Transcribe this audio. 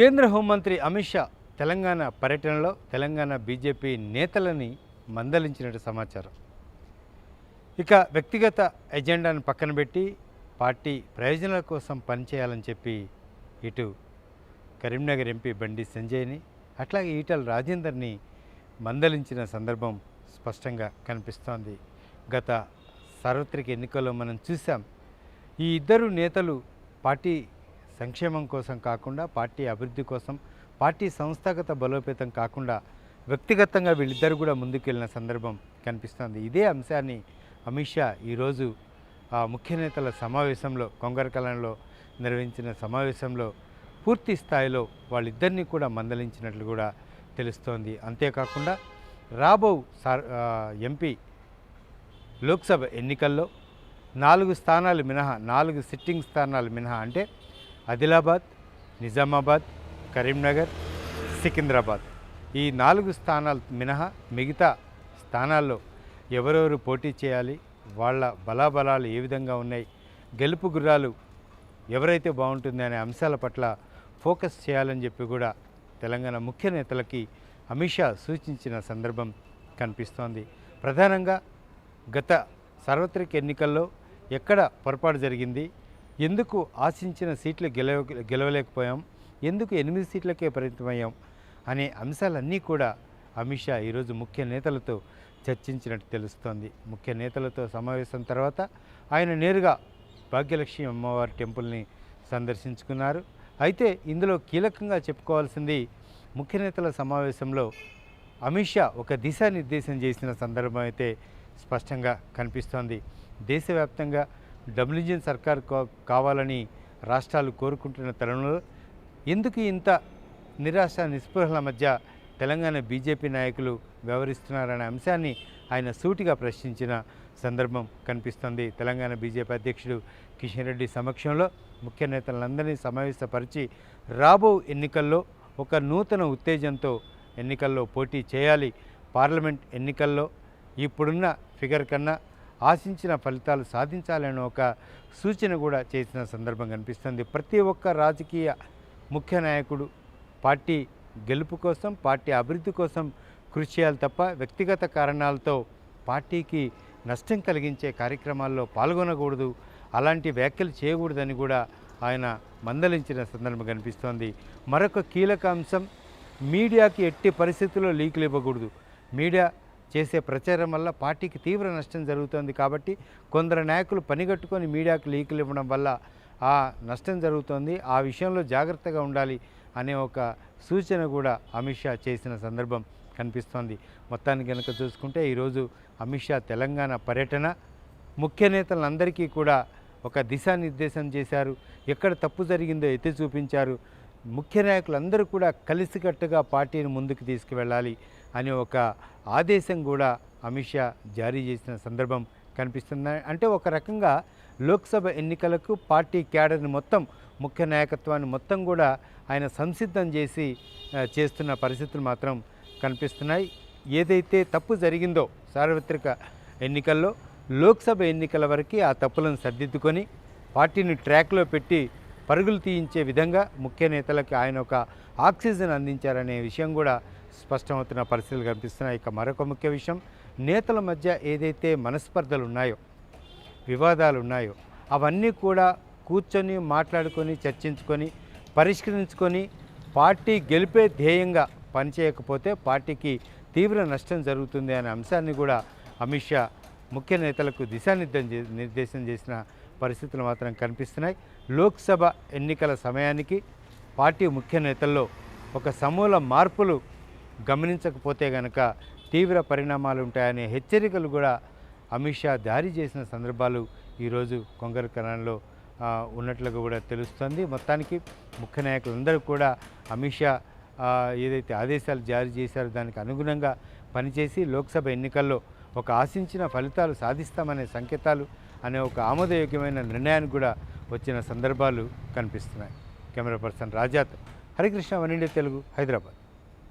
కేంద్ర హోంమంత్రి అమిత్ షా తెలంగాణ పర్యటనలో తెలంగాణ బీజేపీ నేతలని మందలించినట్టు సమాచారం. ఇక వ్యక్తిగత ఎజెండాను పక్కన పెట్టి పార్టీ ప్రయోజనాల కోసం పనిచేయాలని చెప్పి ఇటు కరీంనగర్ ఎంపీ బండి సంజయ్ని అట్లాగే ఈటల రాజేందర్ని మందలించిన సందర్భం స్పష్టంగా కనిపిస్తోంది. గత సార్వత్రిక ఎన్నికల్లో మనం చూసాం ఈ ఇద్దరు నేతలు పార్టీ సంక్షేమం కోసం కాకుండా పార్టీ అభివృద్ధి కోసం పార్టీ సంస్థాగత బలోపేతం కాకుండా వ్యక్తిగతంగా వీళ్ళిద్దరు కూడా ముందుకెళ్ళిన సందర్భం కనిపిస్తోంది. ఇదే అంశాన్ని అమిత్ షా ఈరోజు ముఖ్య నేతల సమావేశంలో కొంగరకలంలో నిర్వహించిన సమావేశంలో పూర్తి స్థాయిలో వాళ్ళిద్దరినీ కూడా మందలించినట్లు కూడా తెలుస్తోంది. అంతేకాకుండా రాబో సార్ ఎంపీ లోక్సభ ఎన్నికల్లో నాలుగు స్థానాలు మినహా నాలుగు సిట్టింగ్ స్థానాలు మినహా అంటే ఆదిలాబాద్ నిజామాబాద్ కరీంనగర్ సికింద్రాబాద్. ఈ నాలుగు స్థానాలు మినహా మిగతా స్థానాల్లో ఎవరెవరు పోటీ చేయాలి వాళ్ళ బలాబలాలు ఏ విధంగా ఉన్నాయి గెలుపు గుర్రాలు ఎవరైతే బాగుంటుంది అనే అంశాల పట్ల ఫోకస్ చేయాలని చెప్పి కూడా తెలంగాణ ముఖ్య నేతలకి అమిత్ షా సూచించిన సందర్భం కనిపిస్తోంది. ప్రధానంగా గత సార్వత్రిక ఎన్నికల్లో ఎక్కడ పొరపాటు జరిగింది ఎందుకు ఆశించిన సీట్లు గెలవ గెలవలేకపోయాం? ఎందుకు ఎనిమిది సీట్లకే పరిమితమయ్యాం? అనే అంశాలన్నీ కూడా అమిత్ షా ఈరోజు ముఖ్య నేతలతో చర్చించినట్టు తెలుస్తోంది. ముఖ్య నేతలతో సమావేశం తర్వాత ఆయన నేరుగా భాగ్యలక్ష్మి అమ్మవారి టెంపుల్ని సందర్శించుకున్నారు. అయితే ఇందులో కీలకంగా చెప్పుకోవాల్సింది ముఖ్య నేతల సమావేశంలో అమిత్ షా ఒక దిశానిర్దేశం చేసిన సందర్భం అయితే స్పష్టంగా కనిపిస్తోంది. దేశవ్యాప్తంగా డబుల్ ఇంజిన్ సర్కార్ కా- కావాలని రాష్ట్రాలు కోరుకుంటున్న తరుణంలో ఎందుకు ఇంత నిరాశ నిస్పృహల మధ్య తెలంగాణ బీజేపీ నాయకులు వ్యవహరిస్తున్నారనే అంశాన్ని ఆయన సూటిగా ప్రశ్నించిన సందర్భం కనిపిస్తుంది. తెలంగాణ బీజేపీ అధ్యక్షుడు కిషన్ రెడ్డి సమక్షంలో ముఖ్య నేతలందరినీ సమావేశపరిచి రాబో ఎన్నికల్లో ఒక నూతన ఉత్తేజంతో ఎన్నికల్లో పోటీ చేయాలి. పార్లమెంట్ ఎన్నికల్లో ఇప్పుడున్న ఫిగర్ కన్నా ఆశించిన ఫలితాలు సాధించాలనే ఒక సూచన కూడా చేసిన సందర్భం కనిపిస్తుంది. ప్రతి ఒక్క రాజకీయ ముఖ్య నాయకుడు పార్టీ గెలుపు కోసం పార్టీ అభివృద్ధి కోసం కృషి చేయాలి తప్ప వ్యక్తిగత కారణాలతో పార్టీకి నష్టం కలిగించే కార్యక్రమాల్లో పాల్గొనకూడదు. అలాంటి వ్యాఖ్యలు చేయకూడదని కూడా ఆయన మందలించిన సందర్భం కనిపిస్తోంది. మరొక కీలక అంశం మీడియాకి ఎట్టి పరిస్థితుల్లో లీకులు ఇవ్వకూడదు. మీడియా చేసే ప్రచారం వల్ల పార్టీకి తీవ్ర నష్టం జరుగుతోంది కాబట్టి కొందరు నాయకులు పనిగట్టుకొని మీడియాకు లీకులు ఇవ్వడం వల్ల ఆ నష్టం జరుగుతోంది. ఆ విషయంలో జాగ్రత్తగా ఉండాలి అనే ఒక సూచన కూడా అమిత్ షా చేసిన సందర్భం కనిపిస్తోంది. మొత్తానికి కనుక చూసుకుంటే ఈరోజు అమిత్ షా తెలంగాణ పర్యటన ముఖ్య నేతలందరికీ కూడా ఒక దిశానిర్దేశం చేశారు. ఎక్కడ తప్పు జరిగిందో ఎత్తి చూపించారు. ముఖ్య నాయకులందరూ కూడా కలిసికట్టుగా పార్టీని ముందుకు తీసుకువెళ్ళాలి అనే ఒక ఆదేశం కూడా అమిత్ షా జారీ చేసిన సందర్భం కనిపిస్తుంది. అంటే ఒక రకంగా లోక్సభ ఎన్నికలకు పార్టీ క్యాడర్ని మొత్తం ముఖ్య నాయకత్వాన్ని మొత్తం కూడా ఆయన సంసిద్ధం చేసి చేస్తున్న పరిస్థితులు మాత్రం కనిపిస్తున్నాయి. ఏదైతే తప్పు జరిగిందో సార్వత్రిక ఎన్నికల్లో లోక్సభ ఎన్నికల వరకు ఆ తప్పులను సర్దిద్దుకొని పార్టీని ట్రాక్లో పెట్టి పరుగులు తీయించే విధంగా ముఖ్య నేతలకు ఆయన ఒక ఆక్సిజన్ అందించారనే విషయం కూడా స్పష్టమవుతున్న పరిస్థితులు కనిపిస్తున్నాయి. ఇక మరొక ముఖ్య విషయం నేతల మధ్య ఏదైతే మనస్పర్ధలు ఉన్నాయో వివాదాలు ఉన్నాయో అవన్నీ కూడా కూర్చొని మాట్లాడుకొని చర్చించుకొని పరిష్కరించుకొని పార్టీ గెలిపే ధ్యేయంగా పనిచేయకపోతే పార్టీకి తీవ్ర నష్టం జరుగుతుంది అనే అంశాన్ని కూడా అమిత్ షా ముఖ్య నేతలకు దిశానిర్దేశం చే- నిర్దేశం చేసిన పరిస్థితులు మాత్రం కనిపిస్తున్నాయి. లోక్సభ ఎన్నికల సమయానికి పార్టీ ముఖ్య నేతల్లో ఒక సమూల మార్పులు గమనించకపోతే గనక తీవ్ర పరిణామాలు ఉంటాయనే హెచ్చరికలు కూడా అమిత్ షా జారీ చేసిన సందర్భాలు ఈరోజు కొంగరకరణలో ఉన్నట్లుగా కూడా తెలుస్తుంది. మొత్తానికి ముఖ్య నాయకులందరూ కూడా అమిత్ షా ఏదైతే ఆదేశాలు జారీ చేశారో దానికి అనుగుణంగా పనిచేసి లోక్సభ ఎన్నికల్లో ఒక ఆశించిన ఫలితాలు సాధిస్తామనే సంకేతాలు అనే ఒక ఆమోదయోగ్యమైన నిర్ణయానికి కూడా వచ్చిన సందర్భాలు కనిపిస్తున్నాయి. Camera person Rajat Harikrishna one India Telugu Hyderabad.